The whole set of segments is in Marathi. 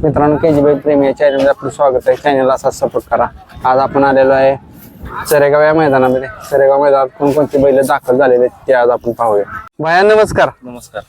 मित्रांनो के जी बाई प्रेमी या चॅनलमध्ये आपलं स्वागत आहे. चॅनलला असाच सपोर्ट करा. आज आपण आलेलो आहे सरेगाव या मैदानामध्ये. सरेगाव मैदानात कोणकोणती बैल दाखल झालेले ते आज आपण पाहूया. भया नमस्कार. नमस्कार.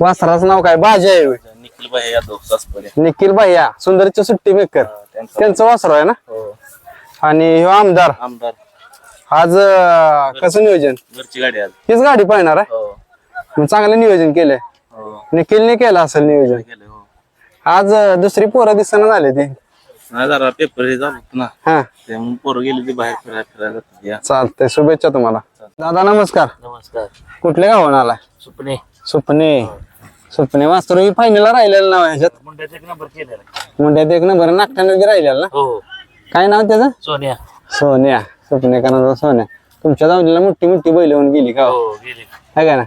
वासराचं नाव काय? बाजी आहे होय. निखिल भाई यादव सासपडे. निखिल भैया सुंदरची सुट्टी मेकर त्यांचा वासरू आहे ना? हो. आणि ह्यो आमदार. आमदार. आज अं, कसं नियोजन? घरची गाडी आज. हीच गाडी पाहणार आहे? हो. मग चांगलं नियोजन केलंय. हो. निखिलने केलं असेल नियोजन. आज अं, दुसरी पोरं दिसना झाले ते. नाही जरा पेपर हे झालं होतं ना. हा. ते मग पोरं गेली ती बाहेर फिरायला फिरायला या चालतंय शुभेच्छा तुम्हाला. दादा नमस्कार. नमस्कार. कुठल्या गावाहून आलाय? सुपणे. सुपणे. सुपणे वास्तरू ही फायनलला राहिलेलं नाव आहे ह्याच्यात. मुंड्याचा एक नंबर केलेला. मुंड्यात एक नंबर नागठाण्यामध्ये राहिलेला ना? हो. काय नाव त्याचं? सोन्या. सोन्या. सुपणेकरांचा सोन्या. तुमच्या जाऊला मोठी मोठी बैल होऊन गेली का? हो गेली. आहे का ना?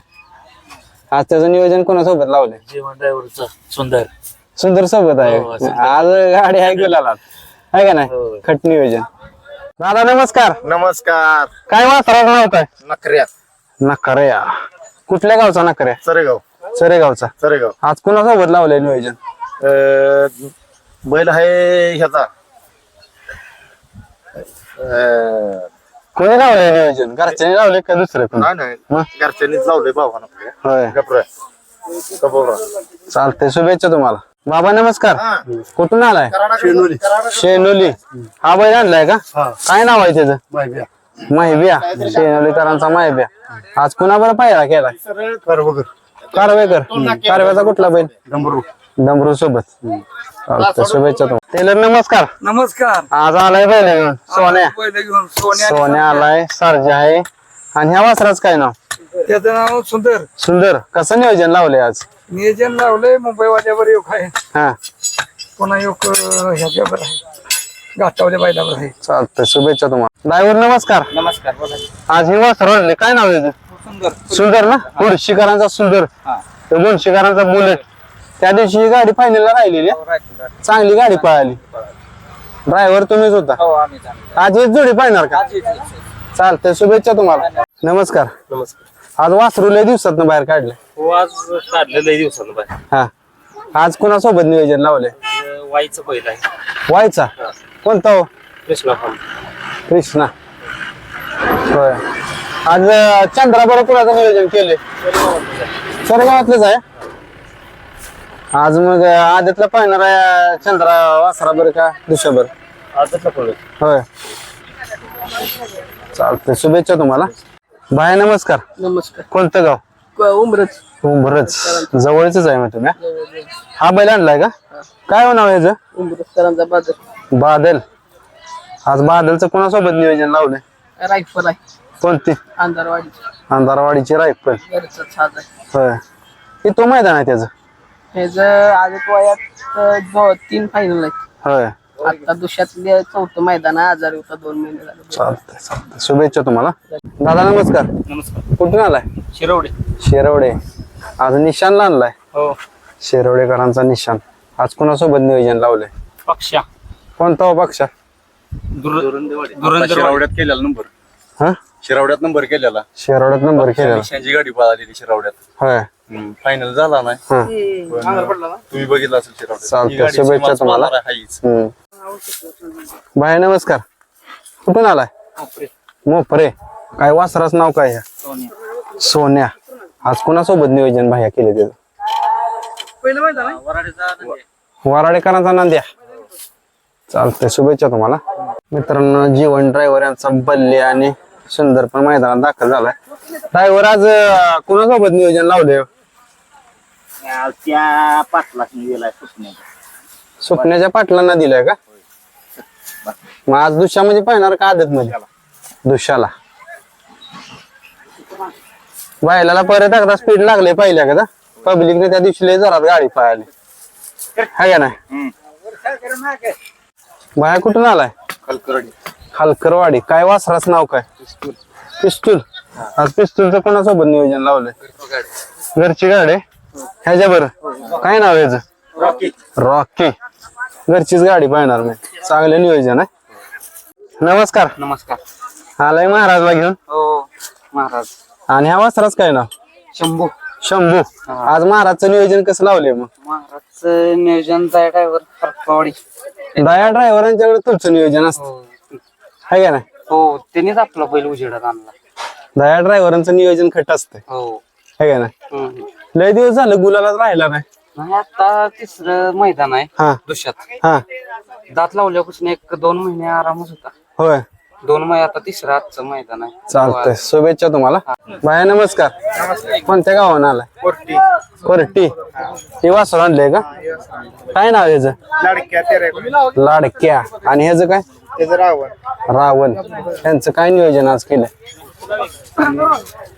आज त्याचं नियोजन कोणासोबत लावलंय? जेवण ड्रायव्हरचा सुंदर. सुंदर सोबत आहे. हो, सुंदर. आज गाडी आहे गुलाला आहे का नाही? हो. खट नियोजन. दादा नमस्कार. नमस्कार. काय वासराचं नाव काय नखऱ्या. नकऱ्या कुठल्या गावचा नकऱ्या सरेगाव. सरेगावचा. सरेगाव. आज कोणासोबत लावलंय नियोजन? अं, बैल आहे ह्याचा. अं, कोणी लावलंय नियोजन? घरच्यांनी लावले का दुसरे कोणी? नाही नाही. मग? घरच्यांनीच लावलंय भावानं. आपल्या होय. गप्रा. कपोरा चालतंय शुभेच्छा तुम्हाला. बाबा नमस्कार. कुठून आलाय? शेनोली शेनोली हा बैल आणलाय का. काय नाव आहे त्याचं? माहिब्या शेनोलीकरांचा माहिब्या आज कुणा बरं पाहिला केलाय बरोबर कारवेकर कारव्याचा कुठला बैल? डंबरू डमरू. सोबत शुभेच्छा तुम्हाला. टेलर नमस्कार. नमस्कार. आज आलाय बैल पहिले घेऊन सोन्या सोन्या. आलाय सरजा आहे. आणि ह्या वासराच काय नाव? त्याचं नाव सुंदर. सुंदर कसं नियोजन लावलंय आज? नियोजन लावलंय मुंबई वाल्यावर योग आहे. हा. पुन्हा योग अं, ह्याच्यावर आहे. घाटावल्या बैलावर आहे. चालतंय शुभेच्छा तुम्हाला. ड्रायव्हर नमस्कार. नमस्कार बोला. आज हे वासर आणले काय नाव आहे त्याचं? सुंदर. सुंदर ना? मुळशीकरांचा सुंदर. तो मुळशीकरांचा बुलेट त्या दिवशी ही गाडी फायनलला राहिलेली आहे. चांगली गाडी पळाली. ड्रायव्हर तुम्हीच होता. हो आम्ही आज हेच जोडी पाहणार का? चालतंय शुभेच्छा तुम्हाला. नमस्कार. नमस्कार. आज वासरू लय दिवसात बाहेर काढले. हो आज काढलेलं आहे दिवसानं बाहेर. हा. आज कुणासोबत नियोजन लावले अं, वाईचं पहिलं आहे. व्हायचा कोणता हो? कृष्णा फार्म. कृष्णा. होय. आज अं, चंद्रा बरोबर कुणाचं नियोजन केले गावातलेच आहे. आज मग अं, आदितला पाहणार आहे चंद्रा वासरा बरं का दुसऱ्याबर आजच होय. चालतंय. शुभेच्छा तुम्हाला. बाय नमस्कार. नमस्कार. कोणतं गाव? उमरच उंबरच जवळच आहे मग तुम्ही हा? बैल आणलाय का? काय हो नाव याचं? उमरसकरांचा बाजार बादल. आज बादलचं कोणासोबत नियोजन लावलंय? रायफल आहे. कोणती? अंधारवाडी अंधारवाडीची रायफल. आहे. होय. हे तो मैदान आहे त्याचं. ह्याच आजच वयात अं, दो- तीन फायनल आहेत. होय. आता दुसऱ्यातले चौथं मैदान आहे. आजारी होता दोन महिने झाले. चालतंय चालतंय. शुभेच्छा तुम्हाला. दादा नमस्कार. नमस्कार. कुठून आलाय? शिरवडे. शेरवडे. आज निशाणला आणलाय. हो. शेरवडेकरांचा निशाण. आज कोणासोबत नियोजन लावलंय? पक्षा. कोणता हो पक्षा? शिरावड्यात केलेला नंबर. हा? शिरावड्यात नंबर केलेला. शेरवड्यात नंबर केलेला. निशांची गाडी पळालेली शिरावड्यात. होय. फायनल झाला नाही. हा. तुम्ही बघितलं असेल शिरावड्यात. चालतंय. ही गाडी शुभेच्छा समाज तुम्हाला. पाहणार हाईच. हम्म. बाय नमस्कार. कुठून आलाय? मोपरे काय वासराच नाव काय ह्या? सोन्या. आज कोणासोबत नियोजन भाया केले त्याचं? पहिलं मैदान आहे. वराडेकरांचा नांद्या चालतंय शुभेच्छा तुम्हाला. मित्रांनो जीवन ड्रायव्हर यांचा बल्ले आणि सुंदर पण मैदानात दाखल झालाय. ड्रायव्हर आज कोणासोबत नियोजन लावले सुपण्याच्या पाटलांना दिलंय का? मग आज दुसऱ्यामध्ये पाहणार का आदत मध्ये? दुसऱ्याला बायलाला परत एकदा स्पीड लागले पहिल्या का पब्लिकने त्या दिवशी लय जोरात गाडी पळाली. हाय का नाही? बाया कुठून आलाय? हलकरवाडी काय वासराच नाव काय? पिस्तूल. आज पिस्तूलचं कोणासोबत नियोजन लावलंय? घरची गाडी? ह्याच्या बरं. काय नाव याचं? रॉकी. घरचीच गाडी पाहणार मी. चांगलं नियोजन आहे. नमस्कार. नमस्कार. आलाय महाराजला घेऊन? हो महाराज. आणि ह्या वासराच काय नाव? शंभू. शंभू. आज महाराजचं नियोजन कसं लावलंय मग? महाराजचं नियोजन जाय ड्रायव्हर हरपावाडी दया ड्रायव्हरांच्याकडे तुमचं नियोजन असतं. आहे का नाही? हो त्यांनीच आपला बैल उजेडात आणला. दया ड्रायव्हरांचं नियोजन खट असतंय. हो. आहे का नाही? हम्म. लय दिवस झालं गुलालाच राहिला नाही. नाही आता तिसरं मैदान आहे. हा. दुष्यात हा. दात लावल्यापासून एक दोन महिने आरामच होता. होय. दोन महिने आता तिसरं आजचं मैदान आहे. चालतंय. शुभेच्छा तुम्हाला. बाया नमस्कार. कोणत्या गावानं आलाय? कोरटी. हे वासर आणलंय का? काय नाव ह्याचं लाडक्या आणि ह्याचं काय? रावण. यांचं काय नियोजन आज केलंय?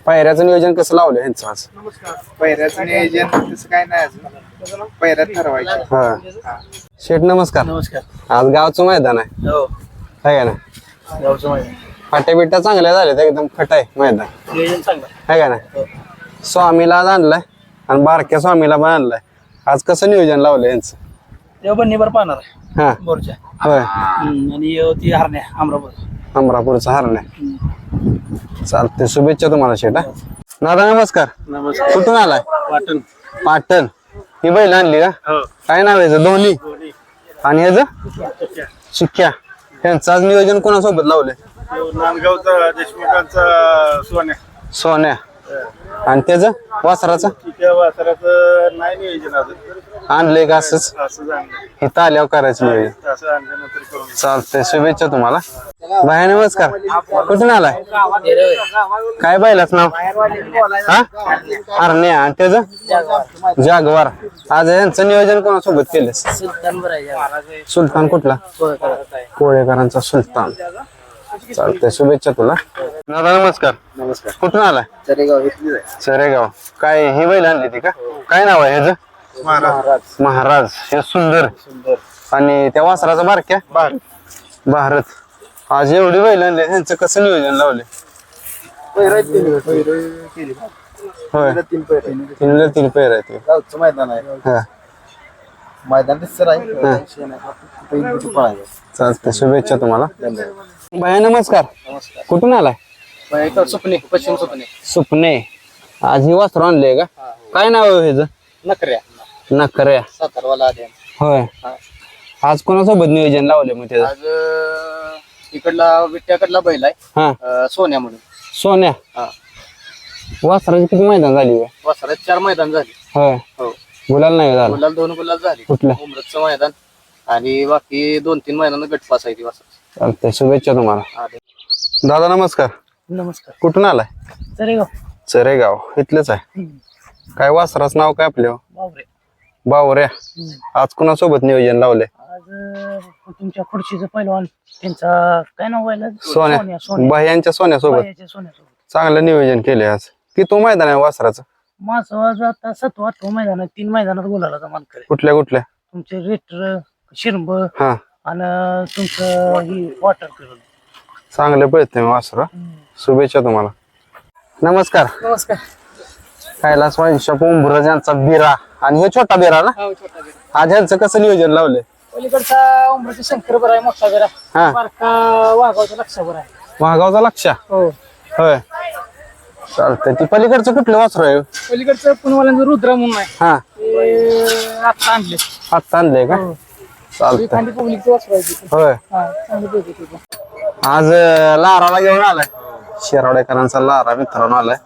पायऱ्याचं नियोजन कसं लावलं यांचं आज? पहिऱ्याचं नियोजन तसं काय नाही अजून. पहिऱ्यात ठरवायचं. हा. शेठ नमस्कार. नमस्कार. आज गावचं मैदान आहे. हो. आहे का ना गावचं माहिती फाट्या बिट्या चांगल्या झाल्यात एकदम खट आहे मैदान. नियोजन चांगलं आहे. का ना स्वामीला आज आणलाय आणि बारक्या स्वामीला पण आणलाय. आज कसं नियोजन लावलं यांचं तेव्हा पण निबर पाहणार आहे. हा. बोरच्या होय. आणि ती हरण्या अमरापूर. अमरापूरचा हरणे चालते शुभेच्छा तुम्हाला शेटा. दादा नमस्कार. नमस्कार. कुठून आलाय? वाटून पाटण. ही बैल आणली का? हो. काय नाव आहे याचं? दोन्ही आणि ह्याचं चिक्क्या यांचं आज नियोजन कोणासोबत लावलंय? नांदगावचा देशमुखांचा सोन्या. सोन्या. आणि त्याचं? वासराचं? त्या वासराचं नाही नियोजन अजून. आणलंय का असंच? असं जाणलं इथं आल्यावर करायचं नियोजन. असं आणल्यानंतर करून चालतंय शुभेच्छा तुम्हाला. बाया नमस्कार. कुठून आलाय? काय पाहिलाच नाव? हा? हरण्या. आणि त्याचं? जागवार. आज यांचं नियोजन कोणासोबत केलं सुलतान कुठला? कोळेकरांचा सुलतान. चालतंय. शुभेच्छा तुला. दादा नमस्कार. नमस्कार. कुठून इथलीच आहे. सरेगाव. काय ही बैल आणली ती का? काय नाव आहे ह्याचं? महाराज. महाराज. हे सुंदर. सुंदर. आणि त्या वासराचा बारक्या भारत. आज एवढी बैल आणली त्यांचं कसं नियोजन लावले? पहिरा तीन पहिरे केली. होय. तीन पहिरे. तीनला तीन पेर आहेत. गावचं मैदान आहे. हा. मैदान दिसत आहे. पहिली पळायचं. चालतंय. शुभेच्छा तुम्हाला. बाया नमस्कार. कुठून आलाय? सुपणे पश्चिम सुपणे सुपणे आज ही वस्त्र आणले का? काय नाव आहे ह्याचं? नकऱ्या नकऱ्या सातारवाला होय. आज कोणासोबत नियोजन लावले मग त्याचं? आज अं, इकडला विट्याकडला बैल आहे. हा. अं, सोन्या म्हणून. सोन्या? हा. वासराची किती मैदान झाली? वसाऱ्यात चार मैदान झाले. होय. हो. गुलाल नाही झाला? गुलाल दोन गुलाल झाले. कुठलं? उमरतचं मैदान. आणि बाकी दोन तीन मैदान गटपास आहे ती वसाऱ्याची. चालतंय. शुभेच्छा तुम्हाला. दादा नमस्कार. नमस्कार. कुठून आलाय? चरेगाव. चरेगाव. इथलंच आहे. काय वासराच नाव काय आपल्या बापरे बावऱ्या आज कोणासोबत नियोजन लावले आज तुमच्या खुर्चीचं पहिलवान त्यांचा काय नाव व्हायला? सोन्या. बाह्यांच्या सोन्यासोबत? सोन्यासोबत. चांगलं नियोजन केले आज. की तो मैदान आहे वासराचं? माझं आज आता सातवा आठवा मैदान आहे. तीन मैदानात बोलायला मान करे कुठल्या कुठल्या? तुमचे रेटर शिरंब हा. आणि तुमचं ही वॉटर चांगले पळते वासरा. शुभेच्छा तुम्हाला. नमस्कार. नमस्कार. कैलास वाईनशॉप ओंबुरज यांचा बिरा आणि हे छोटा बिरा ना? आज यांचं कसं नियोजन लावलंय? पलीकडचा उमराचा शंकर बरा आहे मोठा बरा. हा. बारका वाघावचा लक्ष बरा आहे. महागावचा लक्ष? हो. होय. चालतंय. ती पलीकडचं कुठलं वासरू आहे? पलीकडचं पुणवाल्यांचं रुद्रा म्हणून आहे. हा. ते आता आणले आत्ता आणलंय का? पब्लिकचं आहे होय. हा चांगलं बघू तुझं आज अं, लाराला घेऊन आलाय. शेरावडेकरांचा लारा मित्रांनो आलाय.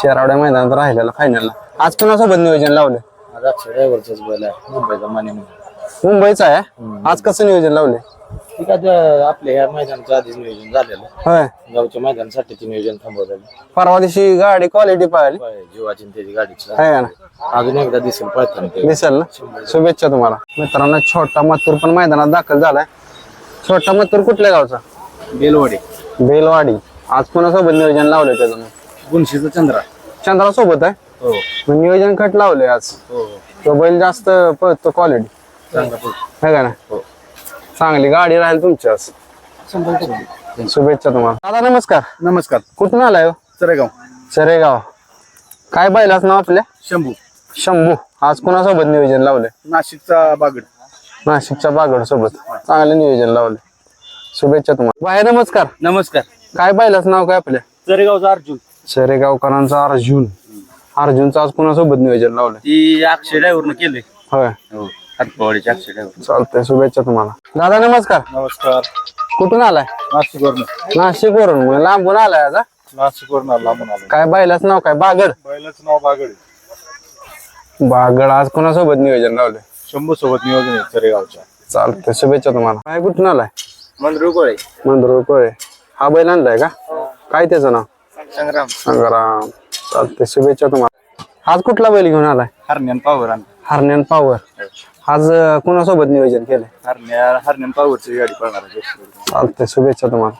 शेरावड्या मैदानात राहिलेला फायनलला आज कुणासोबत नियोजन लावले ड्रायव्हरचाच बैल आहे. मुंबईचा माने मुंबईचा आहे. आज कसं नियोजन लावले ठीक आहे आपल्या ह्या मैदानाचं आधीच नियोजन झालेलं होय. गावच्या मैदानासाठी ते नियोजन थांबवलेलं परवा दिवशी गाडी क्वालिटी पाहिली. जीवाची आणि त्याची गाडीची. आहे का ना. अजून एकदा दिसेल पळताना ते. दिसेल ना? शुभेच्छा तुम्हाला. मित्रांनो छोटा मथुर पण मैदानात दाखल झालाय. छोटा मथुर कुठल्या गावचा? बेलवाडी. बेलवाडी. आज कुणासोबत नियोजन लावलंय त्याचं? गुणशीचा चंद्रा. चंद्रा सोबत आहे? हो. मग नियोजन खट लावलंय आज. हो. तो बैल जास्त पळतो क्वालिटी चांगला आहे का ना? हो. चांगली गाडी राहील तुमची आज. शुभेच्छा तुम्हाला. दादा नमस्कार. नमस्कार. कुठून आलाय हो? चरेगाव. चरेगाव. काय बैलाच नाव आपल्या शंभू. शंभू. आज कुणासोबत नियोजन लावलंय? नाशिकचा बागड. नाशिकच्या बागड सोबत चांगलं नियोजन लावलं शुभेच्छा तुम्हाला. बाहेर नमस्कार. नमस्कार. काय बैलाच नाव काय आपल्या चरेगावचा अर्जुन. चरेगावकरांचा अर्जुन. अर्जुनचं आज कोणासोबत नियोजन लावलंय? ती अक्षय ड्रायव्हरनं केले होय. हो. चालतंय शुभेच्छा तुम्हाला. दादा नमस्कार. नमस्कार. कुठून आलाय? नाशिकवरून. नाशिक वरून मग लांबून आलाय आता नाशिकवरून आला आलो. काय बायलाच नाव काय? बागड? बैलाचं नाव बागड. बागड आज कोणासोबत नियोजन लावलंय? शंभू सोबत नियोजन आहे चालतंय शुभेच्छा तुम्हाला. काय कुठून आलाय? मंदरू गोळे. मंदुर कोळे हा बैल आणलाय का? काय त्याचं नाव? संग्राम. संग्राम. चालतंय शुभेच्छा तुम्हाला. आज कुठला बैल घेऊन आलाय? हरण्यान पावर हरण्यान पावर. आज कोणासोबत नियोजन केलंय? हरण्या हरण्यान पावरची गाडी पळणार आहे. चालतंय शुभेच्छा तुम्हाला.